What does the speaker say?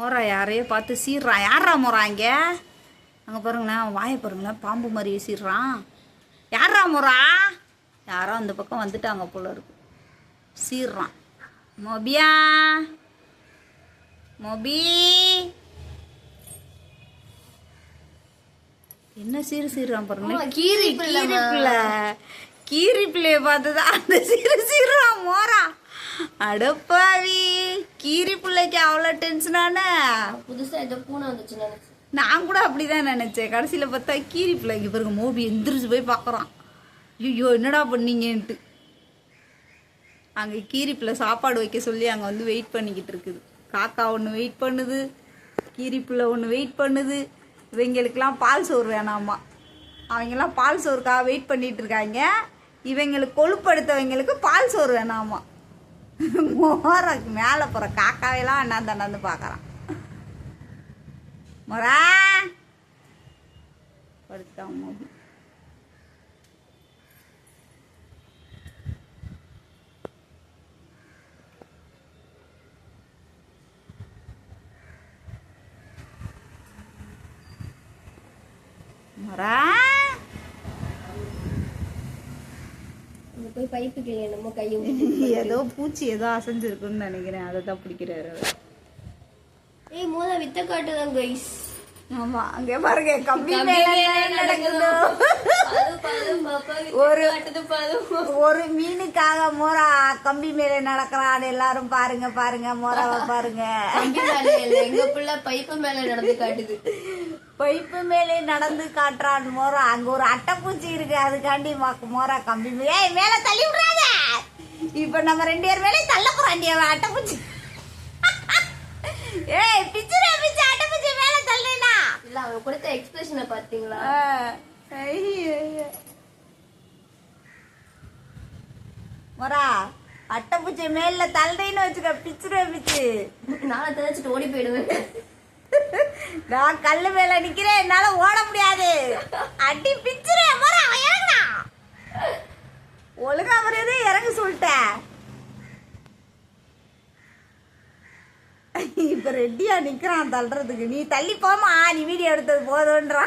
மோரா யாரையோ பார்த்து சீர்றான் யாரா மோரா இங்கே? அங்கே பாருங்களேன் வாயை பாருங்களேன் பாம்பு மாதிரி சீர்றான். யாரா மோரா யாரோ அந்த பக்கம் வந்துட்டாங்க போல இருக்கு. சீர்றான். மொபியா? மொபி? என்ன சீரு சீர்றான் பிள்ளை கீரி பிள்ளை. கீரி பிள்ளைய பார்த்துதான் அந்த சீரு சீர்றான் மோரா அடப்பாவி கீரி பிள்ளைக்கு அவ்வளோ டென்ஷனான புதுசா ஏதோ பூனை வந்துச்சு நினைச்சு நான் கூட அப்படிதான் நினைச்சேன். கடைசியில் பார்த்தா கீரி பிள்ளைக்கு பாருங்க மோபி எந்திரிச்சு போய் பார்க்குறான். ஐயோ என்னடா பண்ணீங்கன்ட்டு. அங்கே கீரி பிள்ளை சாப்பாடு வைக்க சொல்லி அங்கே வந்து வெயிட் பண்ணிக்கிட்டு இருக்குது. காக்கா ஒன்று வெயிட் பண்ணுது. கீரி பிள்ளை ஒன்று வெயிட் பண்ணுது. இவங்களுக்கெல்லாம் பால் சோறு வேணாமா? அவங்கெல்லாம் பால் சோறுக்காக வெயிட் பண்ணிட்டு இருக்காங்க. இவங்களுக்கு கொழுப்படுத்தவங்களுக்கு பால் சோறு வேணாமா? மோரக்கு மேலே போகிற காக்காவையெல்லாம் அண்ணாந்து அண்ணாந்து பார்க்குறான். மொரா படுத்தான் மோபி மொரா அங்க போய் பைப்புக்கு என்னமோ கையை ஏதோ பூச்சி ஏதோ அசைஞ்சிருக்குன்னு நினைக்கிறேன். அதை தான் பிடிக்கிறாரு. ஏய் மோதா வித்த காட்டுதான் கைஸ் ஆமா அங்கே பாருங்க கம்பி நடக்குதோ? ஒரு- ஒரு மீனுக்காக மோரா கம்பி மேல நடக்கிறான் எல்லாரும் பாருங்க பாருங்க மோராவை பாருங்க. எங்க புள்ள பைப்பு மேல நடந்து காட்டுது. பைப்பு மேலே நடந்து காட்டுறான் மோரா. அங்க ஒரு அட்டைப்பூச்சி இருக்கு. அதுக்காண்டி மோரா கம்பி மேல ஏய் மேல தள்ளி விடுறாங்க இப்ப நம்ம ரெண்டு பேர் மேலே தள்ள போறாண்டி அவன் அட்டைப்பூச்சி. ஏய் பிச்சுரே பிச்சு. அட்டைப்பூச்சி மேல தள்ளினா இல்ல அவன் கொடுத்த எக்ஸ்பிரஷனை பாத்தீங்களா? மோரா அட்டைப்பூச்சி மேல தள்ளின்னு வச்சுக்க பிச்சுரே பிச்சு. நாளை தெரிஞ்சுட்டு ஓடி போயிடுவேன். நான் கல்லு மேல நிக்கிறேன் என்னால ஓட முடியாது. அடி பிச்சுறேன் மோரா அவன் இறங்குனா. ஒழுங்கா மரியாதை இறங்க சொல்லிட்டேன் இப்ப ரெட்டியா நிக்கிறான் தள்ளுறதுக்கு. நீ தள்ளி போமா நீ வீடியோ எடுத்தது போட்டா